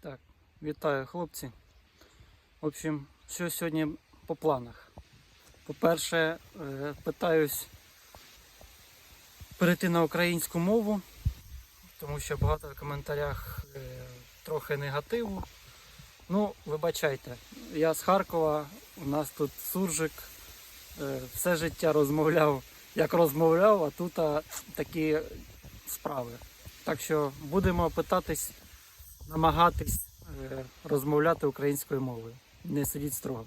Так, вітаю хлопці. В общем, що сьогодні по планах? По-перше, е, питаюсь перейти на українську мову, тому що багато в коментарях е, трохи негативу. Ну, вибачайте, я з Харкова, у нас тут суржик, е, все життя розмовляв, як розмовляв, а тут такі справи. Так що будемо питатись намагатись е, розмовляти українською мовою. Не сидіть строго.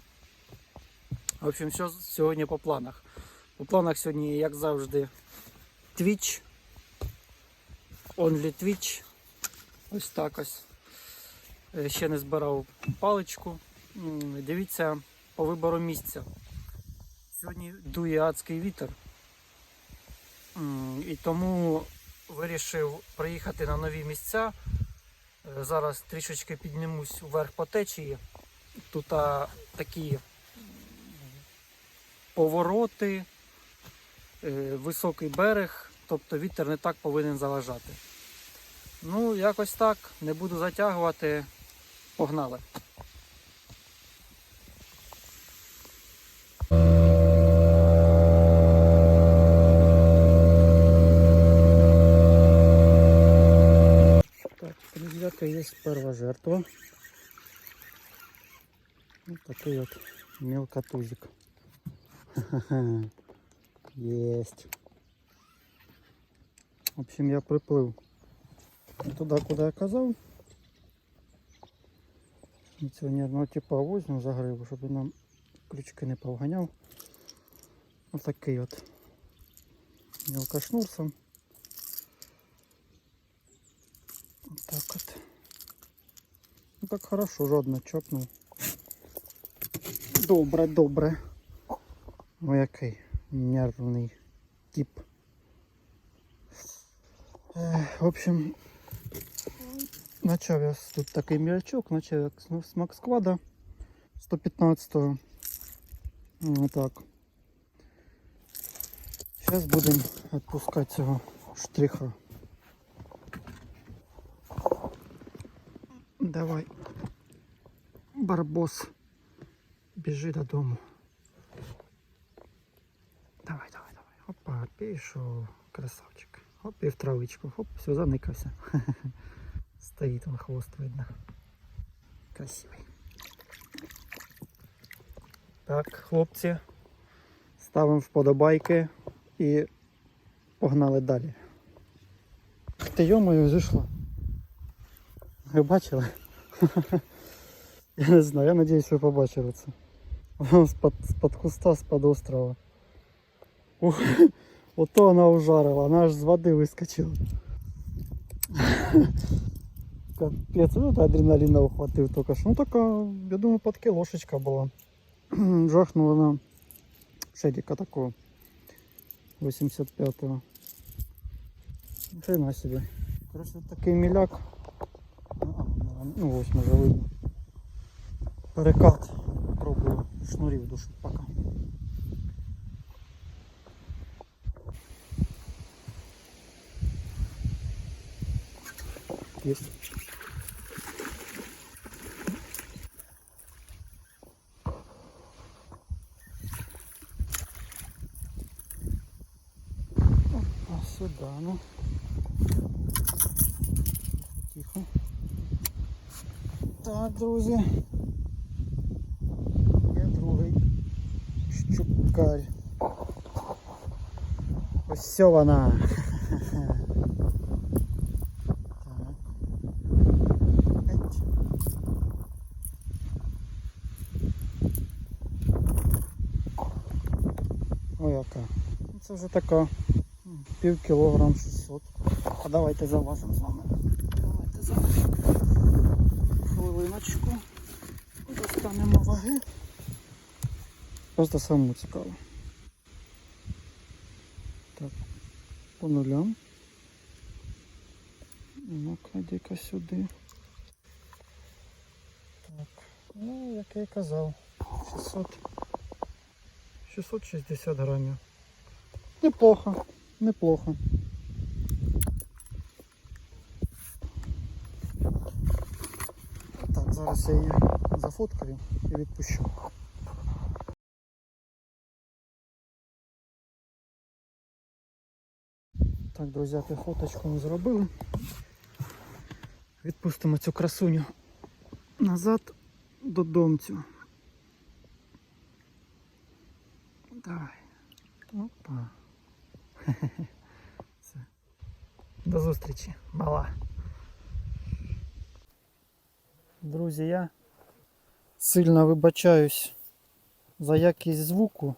В общем, що сьогодні по планах? По планах сьогодні, як завжди, Twitch. Only Twitch. Ось так ось. Е, Ще не збирав паличку. Дивіться по вибору місця. Сьогодні дує адський вітер. І тому вирішив приїхати на нові місця. Е, Зараз трішечки піднімусь вверх по течії. Тут а, такі повороти, е, високий берег, тобто вітер не так повинен заважати. Ну, якось так, не буду затягувати. Погнали. ребята, есть первая жертва. Вот такой вот мелкотузик. Есть. В общем, я приплив туди, куди я казав. І цього ні одного типа возьму за гриву, щоб він нам крючки не повганяв. Отакий от мелкошнурсом. Так хорошо, жодно чопнув. Добре, добре. Ой, який нервний тип. Е, В общем, почав я тут такий м'ячок, почав як з- Максквада 115-го. Ну, так. Зараз будемо відпускати цього штриха. Давай. Барбос. Біжи додому. Давай, давай, давай. Опа, пішов. Красавчик. Оп, і в травичку. Хоп, все, заникався. Стоїть он хвост видно. Красивий. Так, хлопці. Ставимо вподобайки і погнали далі. Ти йомою зійшла. Ви бачили? Я не знаю, я надіюсь, ви побачили це. Воно з-під, з-під куста, з-під острова. Ух, ото вона ужарила, вона аж з води вискочила. Капець, ну та адреналіна ухватив тільки що. Ну така, я думаю, під кілошечка була. Жахнула на шедіка такого 85-го. Хрена собі. Коротше, такий міляк. А, Ну ось може видно. Перекат. Пробую шнурів душить поки. Есть. А сюда, ну. Тихо. Так, друзі. Щукарь. Ось вона. Ой, яка. Ну, Це вже така пів кілограм 600. А давайте заважимо з вами. Давайте заважимо. Хвилиночку. Достанемо ваги. Просто самому цікаво. Так, по нулям. Ну-ка, йди-ка сюди. Так, ну, як я і казав, 600. 660 грамів. Неплохо, неплохо. Зараз я її зафоткаю і відпущу. Так, друзі, фоточку ми зробили. Відпустимо цю красуню назад до домцю. Давай. Опа. Все. До зустрічі, мала. Друзі, я сильно вибачаюсь за якість звуку,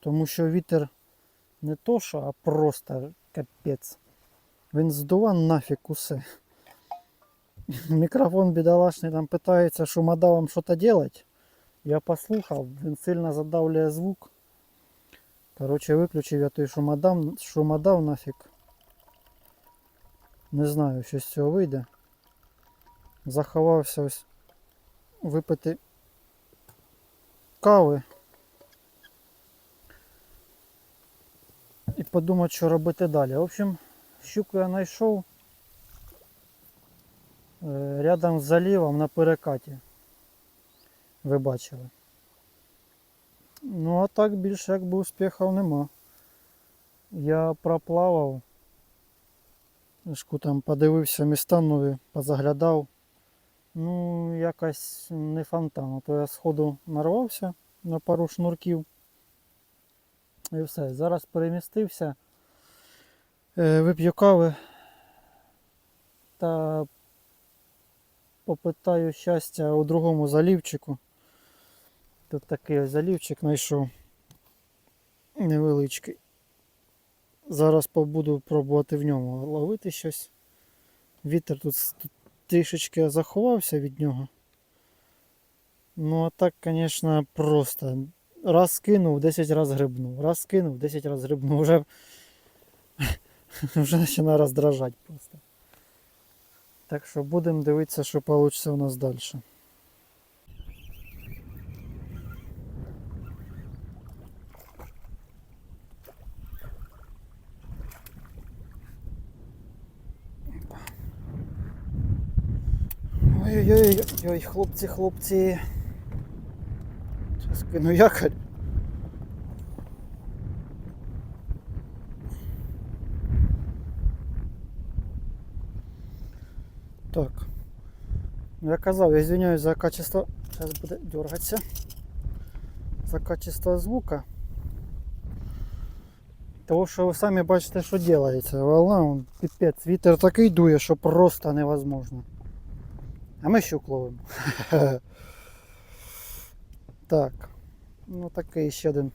тому що вітер не то що, а просто капець. Він здува нафіг усе. Мікрофон бідолашний там питається шумодавом щось робити. Я послухав, він сильно задавлює звук. Короче, виключив я той шумодав, шумодав нафіг. Не знаю, що з цього вийде. Заховався ось випити кави. Подумати, що робити далі. В общем, щуку я знайшов е, рядом з заливом на перекаті. Ви бачили. Ну а так більше якби успіхів нема. Я проплавав. Там подивився міста нові, позаглядав. Ну, якось не фонтан. А то я сходу нарвався на пару шнурків. І все. Зараз перемістився. Е, Вип'ю кави та попитаю щастя у другому залівчику. Тут такий ось залівчик знайшов невеличкий. Зараз побуду пробувати в ньому ловити щось. Вітер тут, тут трішечки заховався від нього. Ну а так, звісно, просто. Раз кинув, 10 раз грибнув. Раз кинув, 10 раз грибнув. Вже, вже починає роздражати просто. Так що будемо дивитися, що вийде у нас далі. Ой-ой-ой, ой, хлопці, хлопці. Зараз кину якорь. Так. Ну, Я казав, я извиняюсь за качество. Зараз буде дергатися. За качество звука. Тому що ви самі бачите, що робиться. Волна, он, піпець, вітер такий дує, що просто невозможно. А ми щук ловимо. Так. Ну такий ще один.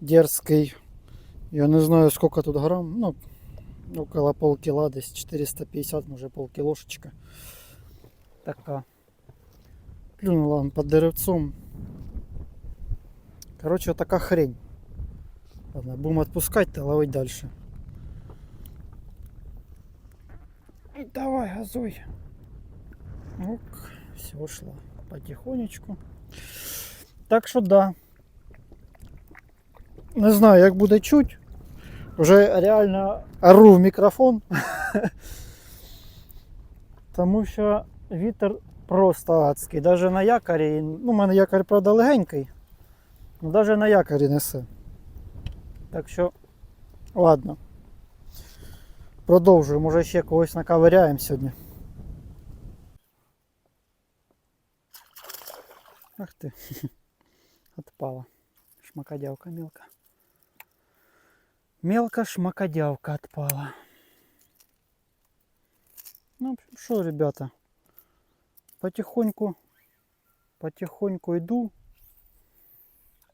Дерзкий. Я не знаю сколько тут грам. Ну, около полкила, десь 450, може полкілошечка. Така. Клюнула он под деревцом. Короче, така хрень. Ладно, будем отпускать та ловить дальше. Давай, газуй. Ок, все шло потихонечку. Так що да. Не знаю, як буде чуть. Вже реально ору в мікрофон. Тому що вітер просто адський. Навіть на якорі, ну, у мене якорь, правда, легенький. Ну, навіть на якорі несе. Так що, ладно. Продовжую, може ще когось наковиряємо сьогодні. Ах ти. Отпала. Шмакодявка мелка. Мелко шмакодявка отпала. Ну, что, ребята, потихоньку, потихоньку иду.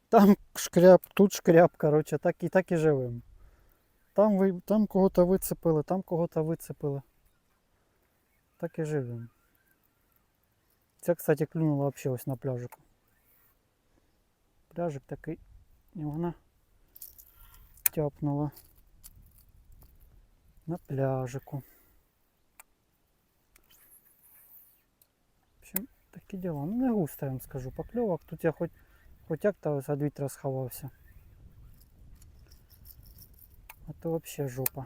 Там шкряп, тут шкряп, короче, так і так і живем. Там, ви, там кого-то вицепили, там кого-то вицепили. Так і живем. Це, кстати, клюнуло вообще ось на пляжику. Пляжик такий, і вона тяпнула на пляжику. В общем, такі діла. Ну не густо, я вам скажу, покльовок. Тут я хоч, хоч як-то за вітра сховався. А то вообще жопа.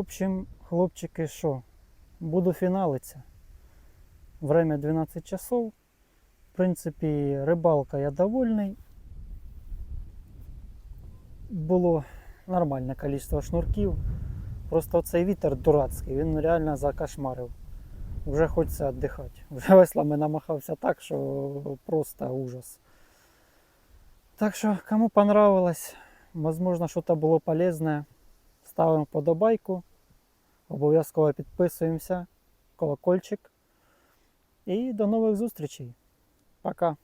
Общем, хлопчики, що? Буду фіналитися. Время 12 часов. В принципі, рибалка я довольний. Було нормальне кількість шнурків. Просто цей вітер дурацький, він реально закошмарив. Вже хочеться віддихати. Вже веслами намахався так, що просто ужас. Так що, кому понравилось, возможно, щось було полезне, ставимо подобайку. Обов'язково підписуємося, колокольчик. І до нових зустрічей. Пока.